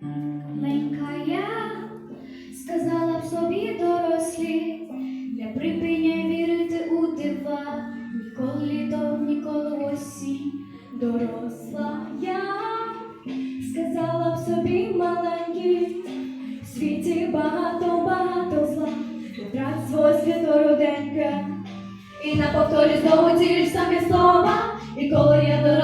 Маленька я сказала б собі дорослі, не припиняй вірити у дива, ніколи літом, ніколи осінь, доросла я, сказала б собі маленький, в світі багато, багато зла, втрат свого свято руденьке. І на повторі знову ті ж самі слова, і коли я доросла,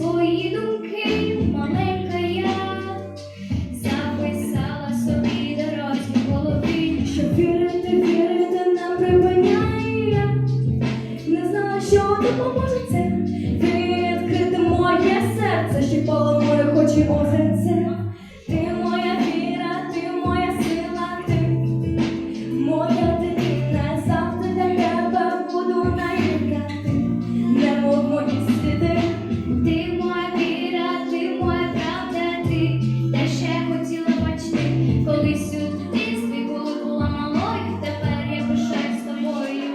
допоможеться. Ти моя віра, ти моя сила, ти моя дитина, завжди для тебе буду наїкати, не мов мої сліди. Ти моя віра, ти моя правда, ти те ще хотіла бачити, колись у дитинстві, була малою, тепер я пишаюсь тобою.